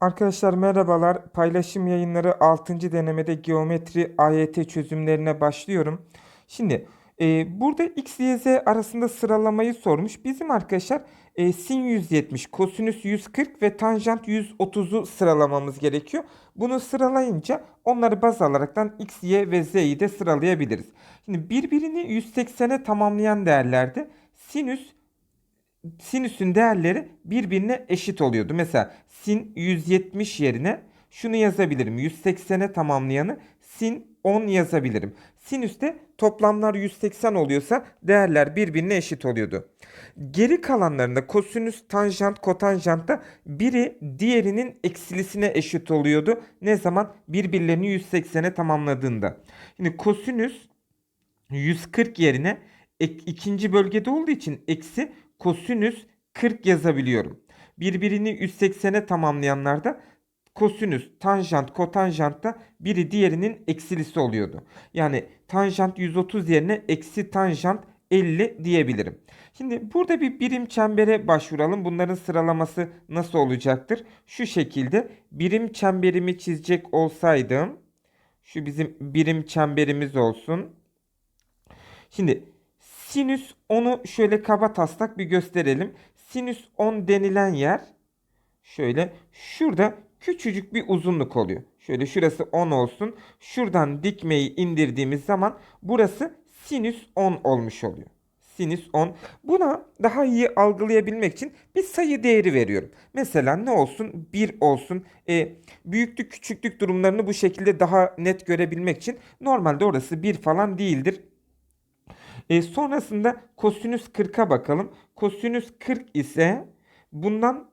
Arkadaşlar merhabalar. Paylaşım yayınları 6. denemede geometri AYT çözümlerine başlıyorum. Şimdi e, burada x, y, z arasında sıralamayı sormuş. Bizim arkadaşlar e, sin 170, kosinüs 140 ve tanjant 130'u sıralamamız gerekiyor. Bunu sıralayınca onları baz alaraktan x, y ve z'yi de sıralayabiliriz. Şimdi birbirini 180'e tamamlayan değerlerde sinüs sinüsün değerleri birbirine eşit oluyordu. Mesela sin 170 yerine şunu yazabilirim. 180'e tamamlayanı sin 10 yazabilirim. Sinüste toplamlar 180 oluyorsa değerler birbirine eşit oluyordu. Geri kalanlarında kosinüs, tanjant, kotanjantta biri diğerinin eksilisine eşit oluyordu. Ne zaman? Birbirlerini 180'e tamamladığında. Şimdi kosinüs 140 yerine ek, ikinci bölgede olduğu için eksi kosinüs 40 yazabiliyorum. Birbirini 180'e tamamlayanlarda kosinüs, tanjant, kotanjantta biri diğerinin eksilisi oluyordu. Yani tanjant 130 yerine eksi tanjant 50 diyebilirim. Şimdi burada bir birim çembere başvuralım. Bunların sıralaması nasıl olacaktır? Şu şekilde birim çemberimi çizecek olsaydım şu bizim birim çemberimiz olsun. Şimdi sinüs 10'u şöyle kaba taslak bir gösterelim. Sinüs 10 denilen yer şöyle şurada küçücük bir uzunluk oluyor. Şöyle şurası 10 olsun. Şuradan dikmeyi indirdiğimiz zaman burası sinüs 10 olmuş oluyor. Sinüs 10. Buna daha iyi algılayabilmek için bir sayı değeri veriyorum. Mesela ne olsun? 1 olsun. E, büyüklük küçüklük durumlarını bu şekilde daha net görebilmek için normalde orası 1 falan değildir. E, sonrasında kosinüs 40'a bakalım. Kosinüs 40 ise bundan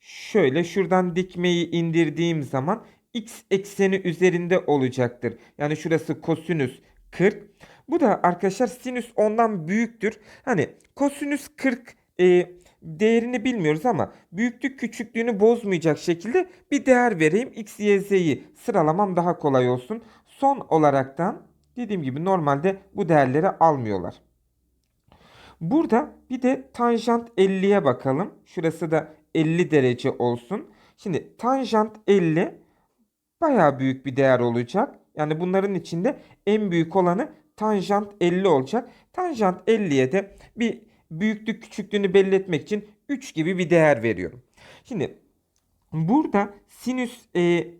şöyle şuradan dikmeyi indirdiğim zaman x ekseni üzerinde olacaktır. Yani şurası kosinüs 40. Bu da arkadaşlar sinüs ondan büyüktür. Hani kosinüs 40 e, değerini bilmiyoruz ama büyüklük küçüklüğünü bozmayacak şekilde bir değer vereyim. X, Y, Z'yi sıralamam daha kolay olsun. Son olaraktan dediğim gibi normalde bu değerleri almıyorlar. Burada bir de tanjant 50'ye bakalım. Şurası da 50 derece olsun. Şimdi tanjant 50 bayağı büyük bir değer olacak. Yani bunların içinde en büyük olanı tanjant 50 olacak. Tanjant 50'ye de bir büyüklük küçüklüğünü belli etmek için 3 gibi bir değer veriyorum. Şimdi burada sinüs e,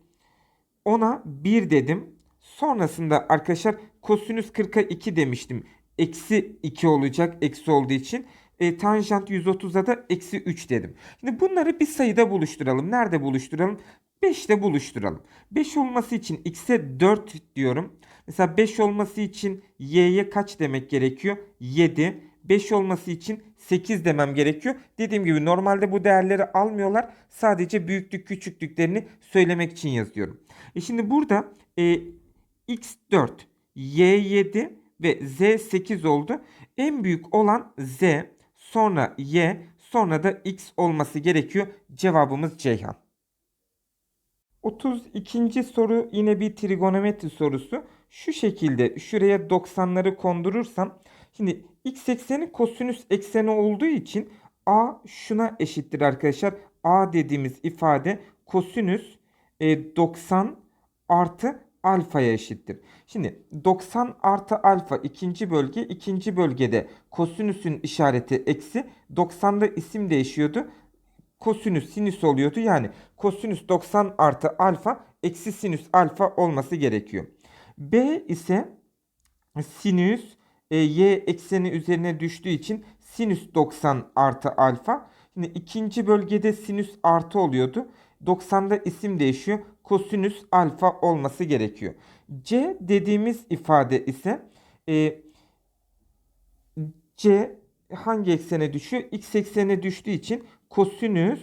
ona 1 dedim. Sonrasında arkadaşlar kosinüs 40'a 2 demiştim. Eksi 2 olacak eksi olduğu için. E, tanjant 130'a da eksi 3 dedim. Şimdi bunları bir sayıda buluşturalım. Nerede buluşturalım? 5'te buluşturalım. 5 olması için x'e 4 diyorum. Mesela 5 olması için y'ye kaç demek gerekiyor? 7. 5 olması için 8 demem gerekiyor. Dediğim gibi normalde bu değerleri almıyorlar. Sadece büyüklük küçüklüklerini söylemek için yazıyorum. E şimdi burada e, x4, y7 ve z8 oldu. En büyük olan z, sonra y, sonra da x olması gerekiyor. Cevabımız Ceyhan. 32. soru yine bir trigonometri sorusu. Şu şekilde şuraya 90'ları kondurursam şimdi x ekseni kosinüs ekseni olduğu için a şuna eşittir arkadaşlar. a dediğimiz ifade kosinüs e, 90 artı alfaya eşittir. Şimdi 90 artı alfa ikinci bölge ikinci bölgede kosinüsün işareti eksi 90'da isim değişiyordu. Kosinüs sinüs oluyordu. Yani kosinüs 90 artı alfa eksi sinüs alfa olması gerekiyor. B ise sinüs e, y ekseni üzerine düştüğü için sinüs 90 artı alfa. Şimdi ikinci bölgede sinüs artı oluyordu. 90'da isim değişiyor. Kosinüs alfa olması gerekiyor. C dediğimiz ifade ise e, C hangi eksene düşüyor? X eksene düştüğü için kosinüs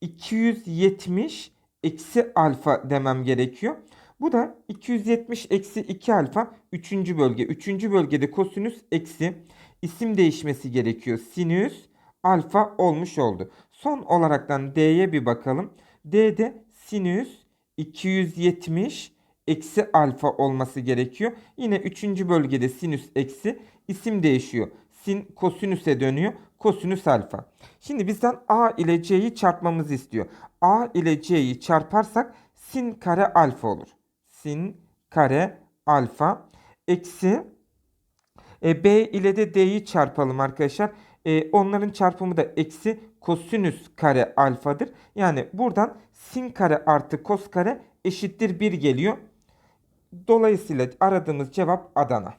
270 eksi alfa demem gerekiyor. Bu da 270 eksi 2 alfa 3. bölge. 3. bölgede kosinüs eksi isim değişmesi gerekiyor. Sinüs alfa olmuş oldu. Son olaraktan D'ye bir bakalım. D'de sinüs 270 eksi alfa olması gerekiyor. Yine 3. bölgede sinüs eksi isim değişiyor. Sin kosinüse dönüyor. kosinüs alfa. Şimdi bizden a ile c'yi çarpmamızı istiyor. a ile c'yi çarparsak sin kare alfa olur. Sin kare alfa eksi e, b ile de d'yi çarpalım arkadaşlar. E, onların çarpımı da eksi kosinüs kare alfadır. Yani buradan sin kare artı kos kare eşittir 1 geliyor. Dolayısıyla aradığımız cevap Adana.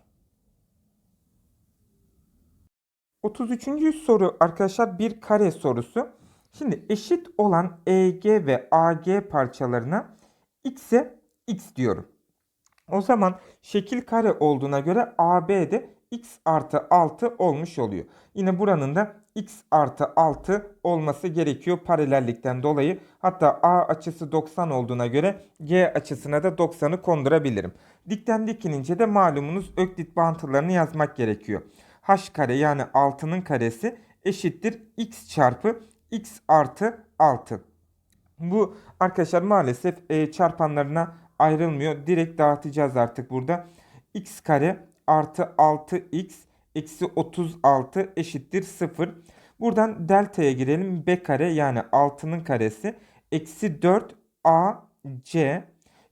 33. soru arkadaşlar bir kare sorusu. Şimdi eşit olan EG ve AG parçalarına x'e x diyorum. O zaman şekil kare olduğuna göre AB de x artı 6 olmuş oluyor. Yine buranın da x artı 6 olması gerekiyor paralellikten dolayı. Hatta A açısı 90 olduğuna göre G açısına da 90'ı kondurabilirim. Dikten dikinince de malumunuz öklit bağıntılarını yazmak gerekiyor. H kare yani 6'nın karesi eşittir x çarpı x artı 6. Bu arkadaşlar maalesef e, çarpanlarına ayrılmıyor. Direkt dağıtacağız artık burada. x kare artı 6x eksi 36 eşittir 0. Buradan delta'ya girelim. b kare yani 6'nın karesi eksi 4 ac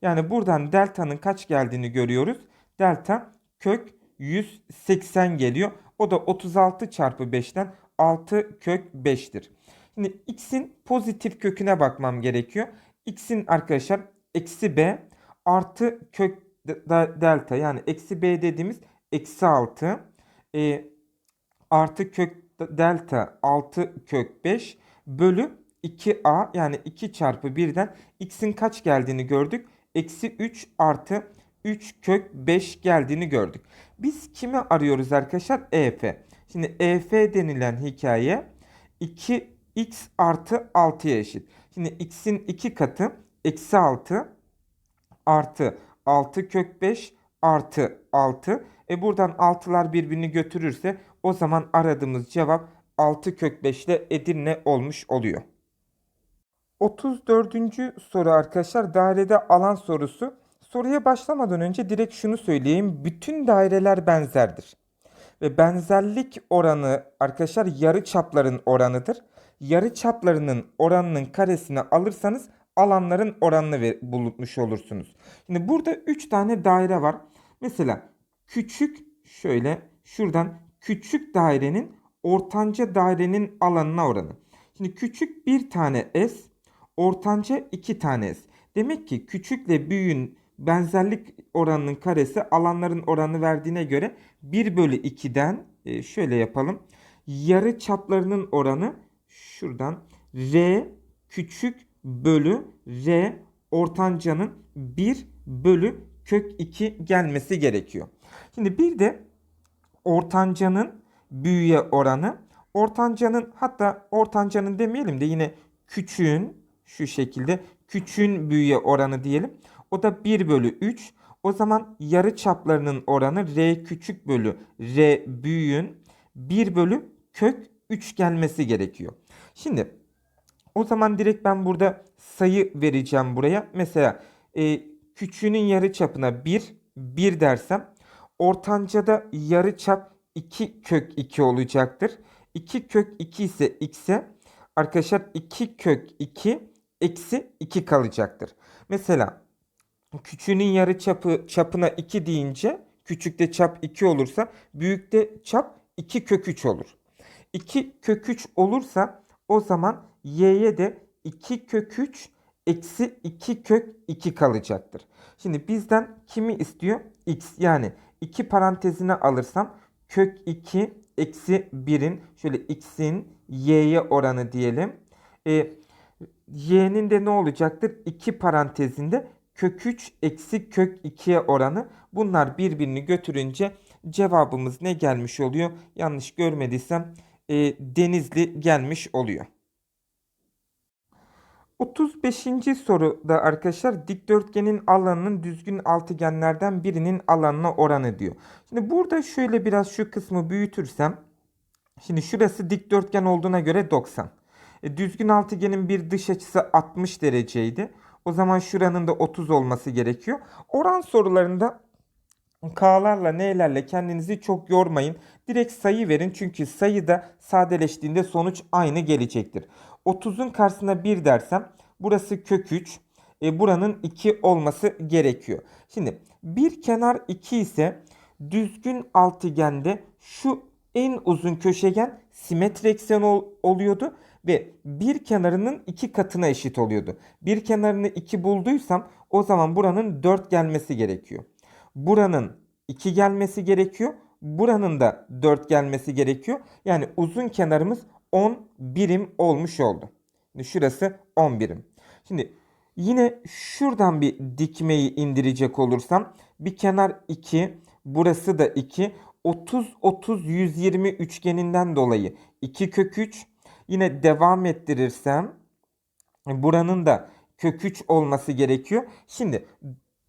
yani buradan delta'nın kaç geldiğini görüyoruz. Delta kök 180 geliyor. O da 36 çarpı 5'ten 6 kök 5'tir. Şimdi x'in pozitif köküne bakmam gerekiyor. x'in arkadaşlar eksi b artı kök delta yani eksi b dediğimiz eksi 6 e, artı kök delta 6 kök 5 bölü 2a yani 2 çarpı 1'den x'in kaç geldiğini gördük. Eksi 3 artı 3 kök 5 geldiğini gördük. Biz kimi arıyoruz arkadaşlar? EF. Şimdi EF denilen hikaye 2x artı 6'ya eşit. Şimdi x'in 2 katı eksi 6 artı 6 kök 5 artı 6. E buradan 6'lar birbirini götürürse o zaman aradığımız cevap 6 kök 5 ile Edirne olmuş oluyor. 34. soru arkadaşlar dairede alan sorusu. Soruya başlamadan önce direkt şunu söyleyeyim. Bütün daireler benzerdir. Ve benzerlik oranı arkadaşlar yarı çapların oranıdır. Yarı çaplarının oranının karesini alırsanız alanların oranını bulmuş olursunuz. Şimdi burada 3 tane daire var. Mesela küçük şöyle şuradan küçük dairenin ortanca dairenin alanına oranı. Şimdi küçük bir tane S, ortanca iki tane S. Demek ki küçükle büyüğün benzerlik oranının karesi alanların oranı verdiğine göre 1 bölü 2'den e, şöyle yapalım. Yarı çaplarının oranı şuradan R küçük bölü R ortancanın 1 bölü kök 2 gelmesi gerekiyor. Şimdi bir de ortancanın büyüye oranı. Ortancanın hatta ortancanın demeyelim de yine küçüğün şu şekilde küçüğün büyüye oranı diyelim. O da 1 bölü 3. O zaman yarı çaplarının oranı R küçük bölü R büyüğün 1 bölü kök 3 gelmesi gerekiyor. Şimdi o zaman direkt ben burada sayı vereceğim buraya. Mesela e, küçüğünün yarı çapına 1, 1 dersem ortancada yarı çap 2 kök 2 olacaktır. 2 kök 2 ise x'e arkadaşlar 2 kök 2 eksi 2 kalacaktır. Mesela küçüğünün yarı çapı çapına 2 deyince küçükte çap 2 olursa büyükte çap 2 kök 3 olur. 2 kök 3 olursa o zaman y'ye de 2 kök 3 eksi 2 kök 2 kalacaktır. Şimdi bizden kimi istiyor? x yani 2 parantezine alırsam kök 2 eksi 1'in şöyle x'in y'ye oranı diyelim. E, y'nin de ne olacaktır? 2 parantezinde kök 3 eksi kök 2'ye oranı. Bunlar birbirini götürünce cevabımız ne gelmiş oluyor? Yanlış görmediysem e, denizli gelmiş oluyor. 35. soruda arkadaşlar dikdörtgenin alanının düzgün altıgenlerden birinin alanına oranı diyor. Şimdi burada şöyle biraz şu kısmı büyütürsem şimdi şurası dikdörtgen olduğuna göre 90. E, düzgün altıgenin bir dış açısı 60 dereceydi. O zaman şuranın da 30 olması gerekiyor. Oran sorularında K'larla N'lerle kendinizi çok yormayın. Direkt sayı verin çünkü sayı da sadeleştiğinde sonuç aynı gelecektir. 30'un karşısına 1 dersem burası kök 3. E, buranın 2 olması gerekiyor. Şimdi bir kenar 2 ise düzgün altıgende şu en uzun köşegen simetri ol- oluyordu ve bir kenarının iki katına eşit oluyordu. Bir kenarını 2 bulduysam o zaman buranın 4 gelmesi gerekiyor. Buranın 2 gelmesi gerekiyor. Buranın da 4 gelmesi gerekiyor. Yani uzun kenarımız 10 birim olmuş oldu. Şimdi şurası 10 birim. Şimdi yine şuradan bir dikmeyi indirecek olursam bir kenar 2, burası da 2. 30 30 120 üçgeninden dolayı 2 kök 3. Yine devam ettirirsem buranın da kök 3 olması gerekiyor. Şimdi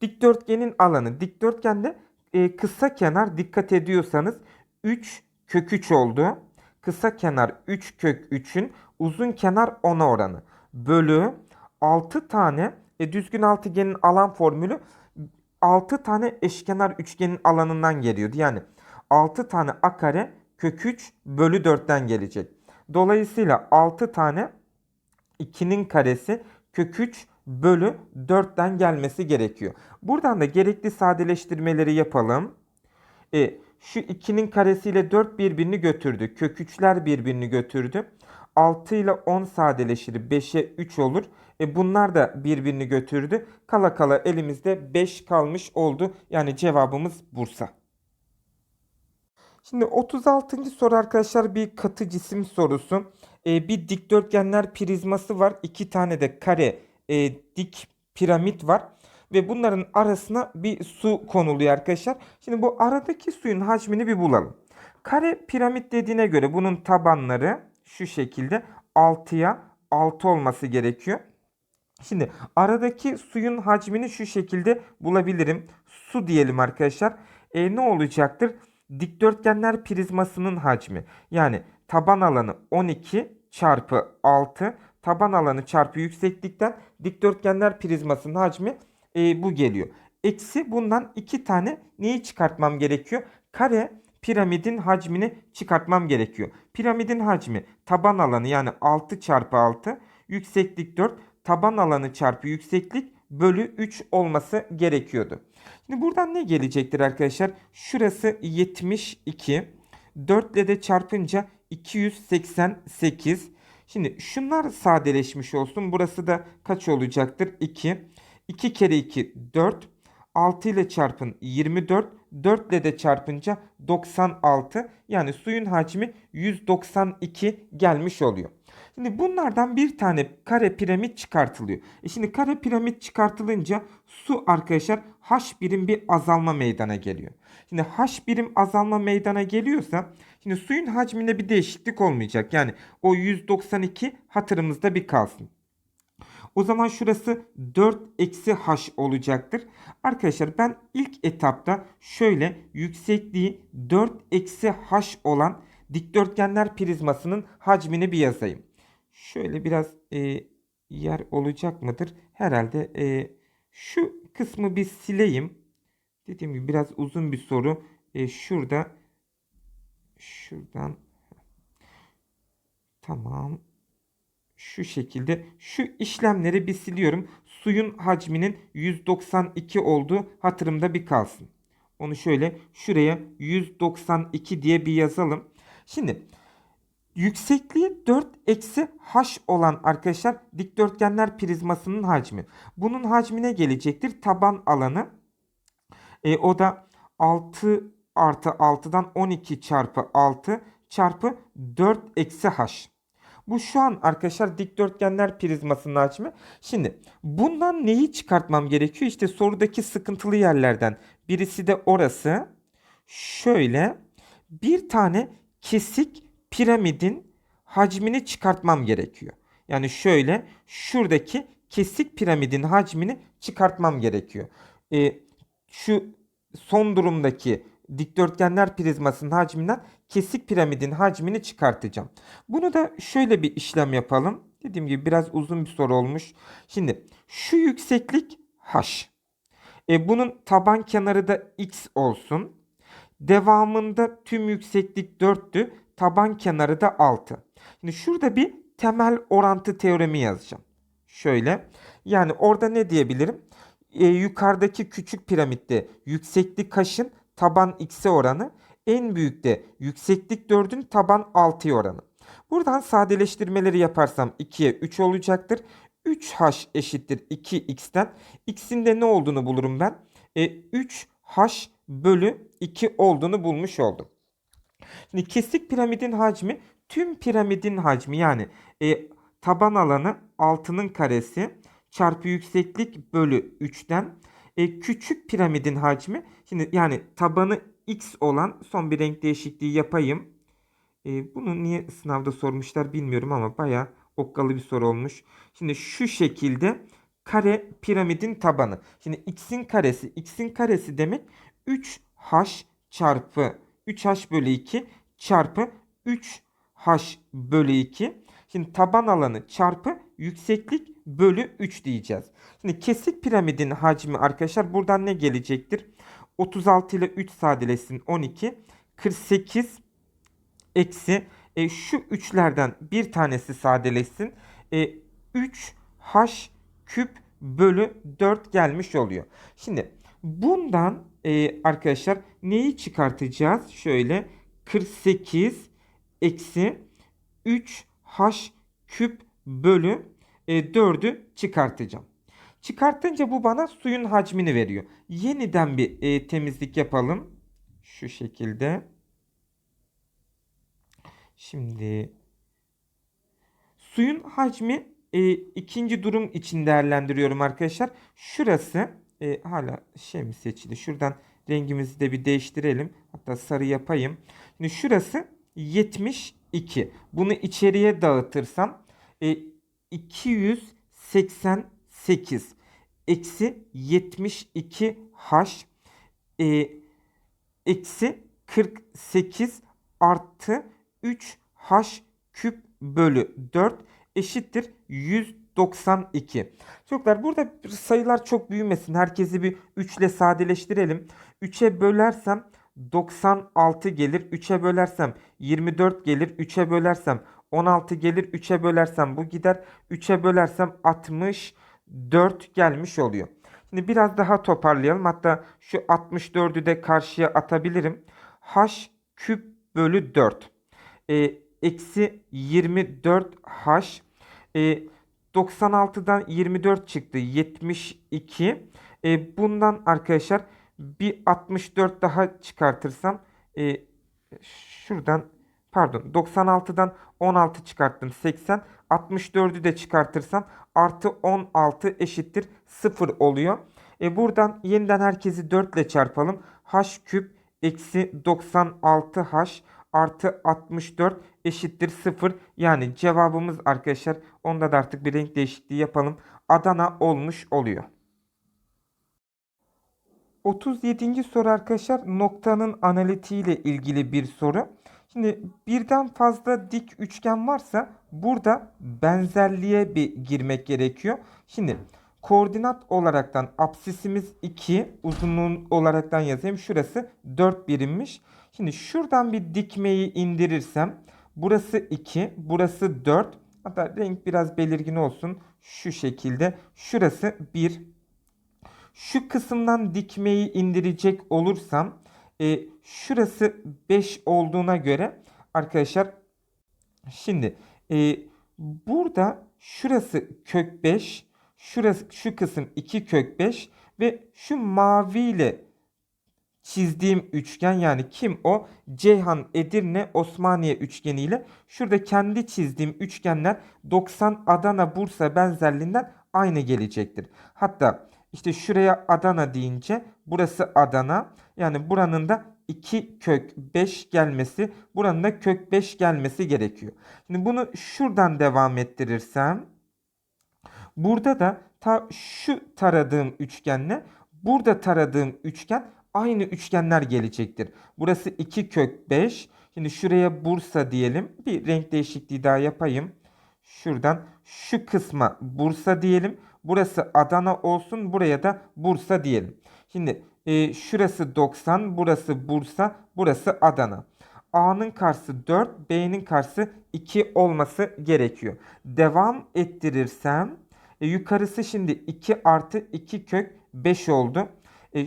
dikdörtgenin alanı dikdörtgende e, kısa kenar dikkat ediyorsanız 3 kök 3 oldu. Kısa kenar 3 kök 3'ün uzun kenar 10'a oranı. Bölü 6 tane e, düzgün altıgenin alan formülü 6 tane eşkenar üçgenin alanından geliyordu. Yani 6 tane a kare kök 3 bölü 4'ten gelecek. Dolayısıyla 6 tane 2'nin karesi kök 3 bölü 4'ten gelmesi gerekiyor. Buradan da gerekli sadeleştirmeleri yapalım. E, şu 2'nin karesiyle 4 birbirini götürdü. Kök 3'ler birbirini götürdü. 6 ile 10 sadeleşir. 5'e 3 olur. E bunlar da birbirini götürdü. Kala kala elimizde 5 kalmış oldu. Yani cevabımız Bursa. Şimdi 36. soru arkadaşlar bir katı cisim sorusu. E, bir dikdörtgenler prizması var. İki tane de kare e, dik piramit var. Ve bunların arasına bir su konuluyor arkadaşlar. Şimdi bu aradaki suyun hacmini bir bulalım. Kare piramit dediğine göre bunun tabanları şu şekilde 6'ya 6 olması gerekiyor. Şimdi aradaki suyun hacmini şu şekilde bulabilirim. Su diyelim arkadaşlar. E, ne olacaktır? Dikdörtgenler prizmasının hacmi. Yani taban alanı 12 çarpı 6. Taban alanı çarpı yükseklikten dikdörtgenler prizmasının hacmi e, bu geliyor. Eksi bundan iki tane neyi çıkartmam gerekiyor? Kare piramidin hacmini çıkartmam gerekiyor. Piramidin hacmi taban alanı yani 6 çarpı 6 yükseklik 4 taban alanı çarpı yükseklik bölü 3 olması gerekiyordu. Şimdi buradan ne gelecektir arkadaşlar? Şurası 72. 4 ile de çarpınca 288. Şimdi şunlar sadeleşmiş olsun. Burası da kaç olacaktır? 2. 2 kere 2 4. 6 ile çarpın 24. 4 ile de çarpınca 96. Yani suyun hacmi 192 gelmiş oluyor. Şimdi bunlardan bir tane kare piramit çıkartılıyor. E şimdi kare piramit çıkartılınca su arkadaşlar h birim bir azalma meydana geliyor. Şimdi h birim azalma meydana geliyorsa şimdi suyun hacminde bir değişiklik olmayacak. Yani o 192 hatırımızda bir kalsın. O zaman şurası 4 eksi h olacaktır. Arkadaşlar ben ilk etapta şöyle yüksekliği 4 eksi h olan dikdörtgenler prizmasının hacmini bir yazayım. Şöyle biraz e, yer olacak mıdır? Herhalde e, şu kısmı bir sileyim. Dediğim gibi biraz uzun bir soru. E, şurada şuradan tamam şu şekilde şu işlemleri bir siliyorum. Suyun hacminin 192 olduğu hatırımda bir kalsın. Onu şöyle şuraya 192 diye bir yazalım. Şimdi yüksekliği 4 eksi h olan arkadaşlar dikdörtgenler prizmasının hacmi. Bunun hacmine gelecektir taban alanı. E, o da 6 artı 6'dan 12 çarpı 6 çarpı 4 eksi h. Bu şu an arkadaşlar dikdörtgenler prizmasının hacmi. Şimdi bundan neyi çıkartmam gerekiyor? İşte sorudaki sıkıntılı yerlerden birisi de orası. Şöyle bir tane kesik piramidin hacmini çıkartmam gerekiyor. Yani şöyle şuradaki kesik piramidin hacmini çıkartmam gerekiyor. Ee, şu son durumdaki dikdörtgenler prizmasının hacminden kesik piramidin hacmini çıkartacağım. Bunu da şöyle bir işlem yapalım. Dediğim gibi biraz uzun bir soru olmuş. Şimdi şu yükseklik h. E, bunun taban kenarı da x olsun. Devamında tüm yükseklik 4'tü. Taban kenarı da 6. Şimdi şurada bir temel orantı teoremi yazacağım. Şöyle. Yani orada ne diyebilirim? E, yukarıdaki küçük piramitte yükseklik kaşın taban x'e oranı. En büyükte yükseklik 4'ün taban 6'ya oranı. Buradan sadeleştirmeleri yaparsam 2'ye 3 olacaktır. 3h eşittir 2x'ten. X'in de ne olduğunu bulurum ben. E, 3h bölü 2 olduğunu bulmuş oldum. Şimdi kesik piramidin hacmi tüm piramidin hacmi yani e, taban alanı 6'nın karesi çarpı yükseklik bölü 3'ten e, küçük piramidin hacmi şimdi yani tabanı x olan son bir renk değişikliği yapayım. E, bunu niye sınavda sormuşlar bilmiyorum ama baya okkalı bir soru olmuş. Şimdi şu şekilde kare piramidin tabanı. Şimdi x'in karesi x'in karesi demek 3h çarpı 3h bölü 2 çarpı 3h bölü 2. Şimdi taban alanı çarpı yükseklik bölü 3 diyeceğiz. Şimdi kesik piramidin hacmi arkadaşlar buradan ne gelecektir? 36 ile 3 sadeleşsin 12. 48 eksi e, şu üçlerden bir tanesi sadeleşsin. E, 3h küp bölü 4 gelmiş oluyor. Şimdi bundan e, arkadaşlar neyi çıkartacağız? Şöyle 48 eksi 3h küp bölü e, 4'ü çıkartacağım. Çıkartınca bu bana suyun hacmini veriyor. Yeniden bir e, temizlik yapalım. Şu şekilde. Şimdi suyun hacmi e, ikinci durum için değerlendiriyorum arkadaşlar. Şurası e, hala şey mi seçili? Şuradan rengimizi de bir değiştirelim. Hatta sarı yapayım. Şimdi şurası 72. Bunu içeriye dağıtırsam e, 288 eksi 72 h e, eksi 48 artı 3h küp bölü 4 eşittir 192. Çocuklar burada sayılar çok büyümesin. Herkesi bir 3 ile sadeleştirelim. 3'e bölersem 96 gelir. 3'e bölersem 24 gelir. 3'e bölersem 16 gelir. 3'e bölersem bu gider. 3'e bölersem 64 gelmiş oluyor. Şimdi biraz daha toparlayalım. Hatta şu 64'ü de karşıya atabilirim. h küp bölü 4. E, eksi 24h. E, 96'dan 24 çıktı. 72. E, bundan arkadaşlar bir 64 daha çıkartırsam e, şuradan pardon 96'dan 16 çıkarttım 80 64'ü de çıkartırsam artı 16 eşittir 0 oluyor. E buradan yeniden herkesi 4 ile çarpalım. h küp eksi 96h artı 64 eşittir 0. Yani cevabımız arkadaşlar onda da artık bir renk değişikliği yapalım. Adana olmuş oluyor. 37. soru arkadaşlar noktanın analitiği ile ilgili bir soru. Şimdi birden fazla dik üçgen varsa burada benzerliğe bir girmek gerekiyor. Şimdi koordinat olaraktan apsisimiz 2 uzunluğun olaraktan yazayım. Şurası 4 birimmiş. Şimdi şuradan bir dikmeyi indirirsem burası 2 burası 4 hatta renk biraz belirgin olsun şu şekilde şurası 1 şu kısımdan dikmeyi indirecek olursam e, şurası 5 olduğuna göre arkadaşlar şimdi e, burada şurası kök 5 şurası şu kısım 2 kök 5 ve şu maviyle çizdiğim üçgen yani kim o? Ceyhan, Edirne, Osmaniye üçgeniyle şurada kendi çizdiğim üçgenler 90 Adana, Bursa benzerliğinden aynı gelecektir. Hatta işte şuraya Adana deyince burası Adana. Yani buranın da 2 kök 5 gelmesi, buranın da kök 5 gelmesi gerekiyor. Şimdi bunu şuradan devam ettirirsem burada da ta şu taradığım üçgenle burada taradığım üçgen aynı üçgenler gelecektir. Burası 2 kök 5. Şimdi şuraya Bursa diyelim. Bir renk değişikliği daha yapayım. Şuradan şu kısma Bursa diyelim. Burası Adana olsun. Buraya da Bursa diyelim. Şimdi e, şurası 90, burası Bursa, burası Adana. A'nın karşısı 4, B'nin karşısı 2 olması gerekiyor. Devam ettirirsem e, yukarısı şimdi 2 artı 2 kök 5 oldu. E,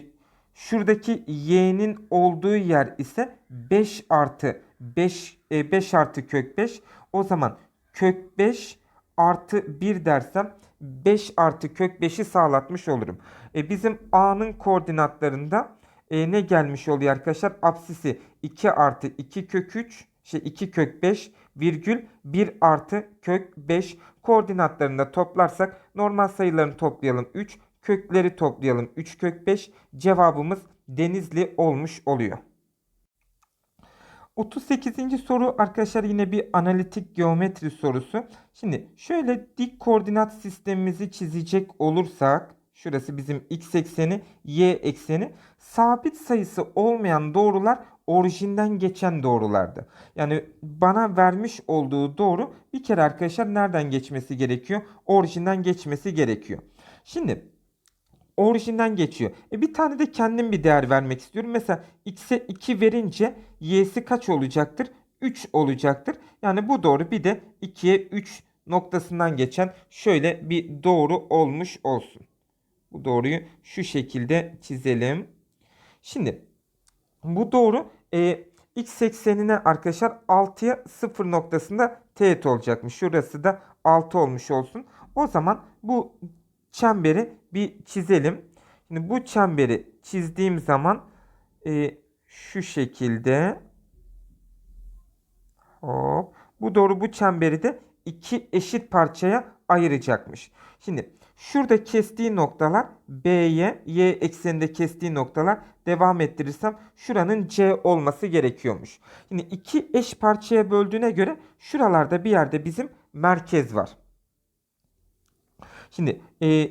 şuradaki y'nin olduğu yer ise 5 artı 5 e, 5 artı kök 5. O zaman kök 5 artı 1 dersem 5 artı kök 5'i sağlatmış olurum. E, bizim A'nın koordinatlarında e, ne gelmiş oluyor arkadaşlar? Apsisi 2 artı 2 kök 3 şey 2 kök 5 virgül 1 artı kök 5 koordinatlarında toplarsak normal sayılarını toplayalım 3 kökleri toplayalım 3 kök 5 cevabımız Denizli olmuş oluyor. 38. soru arkadaşlar yine bir analitik geometri sorusu. Şimdi şöyle dik koordinat sistemimizi çizecek olursak şurası bizim x ekseni, y ekseni. Sabit sayısı olmayan doğrular orijinden geçen doğrulardı. Yani bana vermiş olduğu doğru bir kere arkadaşlar nereden geçmesi gerekiyor? Orijinden geçmesi gerekiyor. Şimdi orijinden geçiyor. E bir tane de kendim bir değer vermek istiyorum. Mesela x'e 2 verince y'si kaç olacaktır? 3 olacaktır. Yani bu doğru bir de 2'ye 3 noktasından geçen şöyle bir doğru olmuş olsun. Bu doğruyu şu şekilde çizelim. Şimdi bu doğru e, x eksenine arkadaşlar 6'ya 0 noktasında teğet olacakmış. Şurası da 6 olmuş olsun. O zaman bu çemberi bir çizelim. Şimdi bu çemberi çizdiğim zaman e, şu şekilde hop bu doğru bu çemberi de iki eşit parçaya ayıracakmış. Şimdi şurada kestiği noktalar B'ye y ekseninde kestiği noktalar devam ettirirsem şuranın C olması gerekiyormuş. Şimdi iki eş parçaya böldüğüne göre şuralarda bir yerde bizim merkez var. Şimdi e,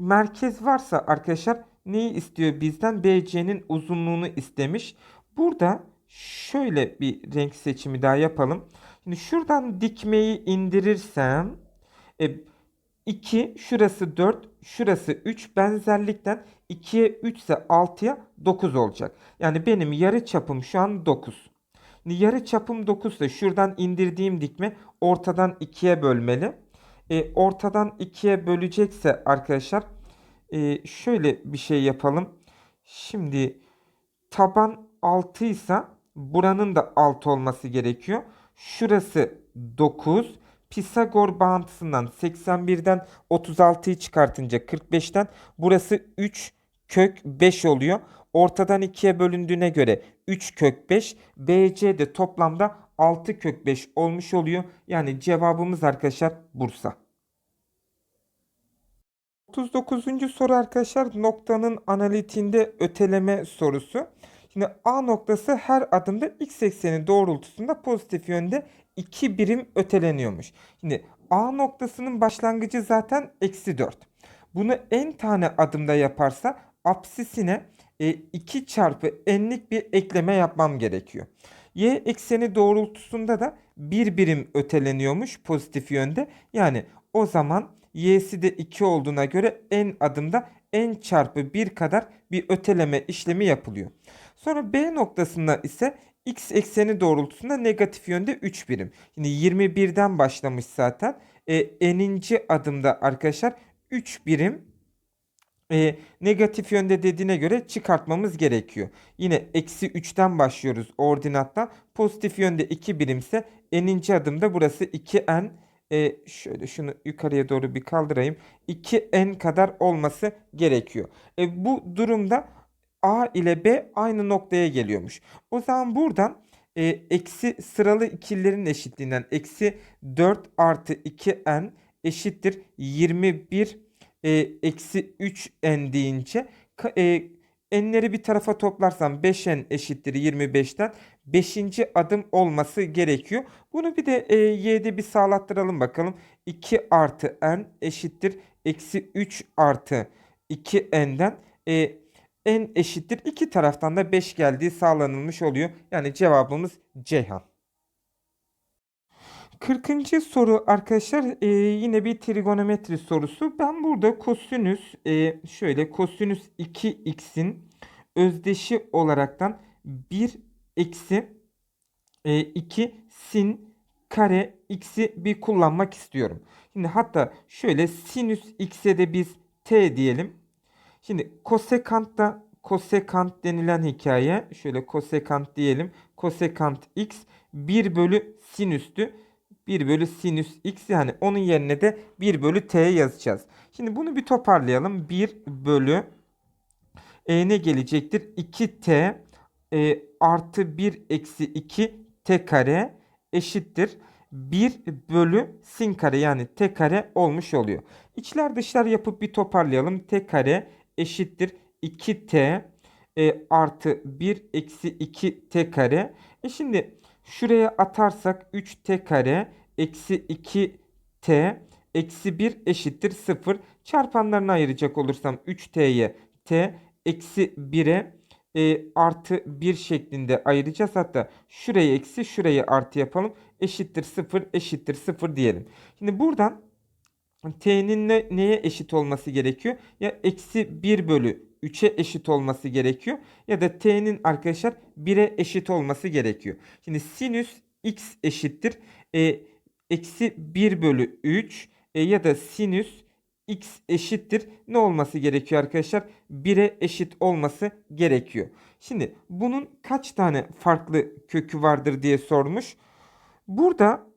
merkez varsa arkadaşlar neyi istiyor bizden? BC'nin uzunluğunu istemiş. Burada şöyle bir renk seçimi daha yapalım. Şimdi şuradan dikmeyi indirirsem e, 2 şurası 4 şurası 3 benzerlikten 2'ye 3 ise 6'ya 9 olacak. Yani benim yarı çapım şu an 9. Şimdi yarı çapım 9 ise şuradan indirdiğim dikme ortadan 2'ye bölmeli. E, ortadan 2'ye bölecekse arkadaşlar e, şöyle bir şey yapalım. Şimdi taban 6 ise buranın da 6 olması gerekiyor. Şurası 9. Pisagor bağıntısından 81'den 36'yı çıkartınca 45'ten burası 3 kök 5 oluyor. Ortadan 2'ye bölündüğüne göre 3 kök 5. BC de toplamda 6 kök 5 olmuş oluyor. Yani cevabımız arkadaşlar Bursa. 39. soru arkadaşlar noktanın analitiğinde öteleme sorusu. Şimdi A noktası her adımda x ekseni doğrultusunda pozitif yönde 2 birim öteleniyormuş. Şimdi A noktasının başlangıcı zaten eksi 4. Bunu n tane adımda yaparsa apsisine 2 e, çarpı n'lik bir ekleme yapmam gerekiyor. Y ekseni doğrultusunda da bir birim öteleniyormuş pozitif yönde. Yani o zaman y'si de 2 olduğuna göre n adımda n çarpı 1 kadar bir öteleme işlemi yapılıyor. Sonra B noktasında ise x ekseni doğrultusunda negatif yönde 3 birim. Şimdi 21'den başlamış zaten. E, n'inci adımda arkadaşlar 3 birim e, negatif yönde dediğine göre çıkartmamız gerekiyor. Yine eksi 3'ten başlıyoruz ordinattan. Pozitif yönde 2 birimse n'inci adımda burası 2n. E, şöyle şunu yukarıya doğru bir kaldırayım. 2n kadar olması gerekiyor. E, bu durumda A ile B aynı noktaya geliyormuş. O zaman buradan e, eksi sıralı ikililerin eşitliğinden eksi 4 artı 2n eşittir 21 e, eksi 3n deyince e, n'leri bir tarafa toplarsam 5n eşittir 25'ten 5. adım olması gerekiyor. Bunu bir de e, y'de bir sağlattıralım bakalım. 2 artı n eşittir eksi 3 artı 2n'den e, n eşittir. İki taraftan da 5 geldiği sağlanılmış oluyor. Yani cevabımız Ceyhan. 40. soru arkadaşlar e, yine bir trigonometri sorusu. Ben burada kosinüs e, şöyle kosinüs 2x'in özdeşi olaraktan 1 eksi e, 2 sin kare x'i bir kullanmak istiyorum. Şimdi hatta şöyle sinüs x'e de biz t diyelim. Şimdi kosekantta kosekant denilen hikaye şöyle kosekant diyelim. Kosekant x 1 bölü sinüstü. 1 bölü sinüs x yani onun yerine de 1 bölü t yazacağız. Şimdi bunu bir toparlayalım. 1 bölü e, ne gelecektir? 2t e, artı 1 eksi 2 t kare eşittir. 1 bölü sin kare yani t kare olmuş oluyor. İçler dışlar yapıp bir toparlayalım. t kare eşittir 2t e, artı 1 eksi 2 t kare. E şimdi şuraya atarsak 3t kare eksi 2t eksi 1 eşittir 0. Çarpanlarını ayıracak olursam 3t'ye t eksi 1'e e, artı 1 şeklinde ayıracağız. Hatta şurayı eksi şurayı artı yapalım. Eşittir 0 eşittir 0 diyelim. Şimdi buradan t'nin ne, neye eşit olması gerekiyor? Ya eksi 1 bölü 3'e eşit olması gerekiyor. Ya da t'nin arkadaşlar 1'e eşit olması gerekiyor. Şimdi sinüs x eşittir. E, eksi 1 bölü 3 e, ya da sinüs x eşittir. Ne olması gerekiyor arkadaşlar? 1'e eşit olması gerekiyor. Şimdi bunun kaç tane farklı kökü vardır diye sormuş. Burada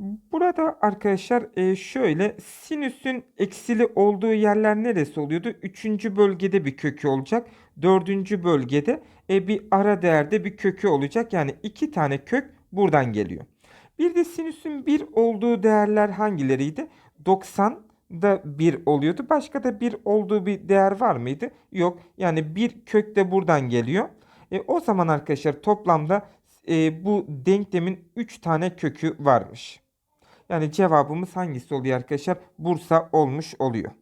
Burada arkadaşlar e, şöyle sinüsün eksili olduğu yerler neresi oluyordu? Üçüncü bölgede bir kökü olacak. Dördüncü bölgede e, bir ara değerde bir kökü olacak. Yani iki tane kök buradan geliyor. Bir de sinüsün bir olduğu değerler hangileriydi? 90 da 1 oluyordu. Başka da 1 olduğu bir değer var mıydı? Yok. Yani bir kök de buradan geliyor. E, o zaman arkadaşlar toplamda e, bu denklemin 3 tane kökü varmış. Yani cevabımız hangisi oluyor arkadaşlar? Bursa olmuş oluyor.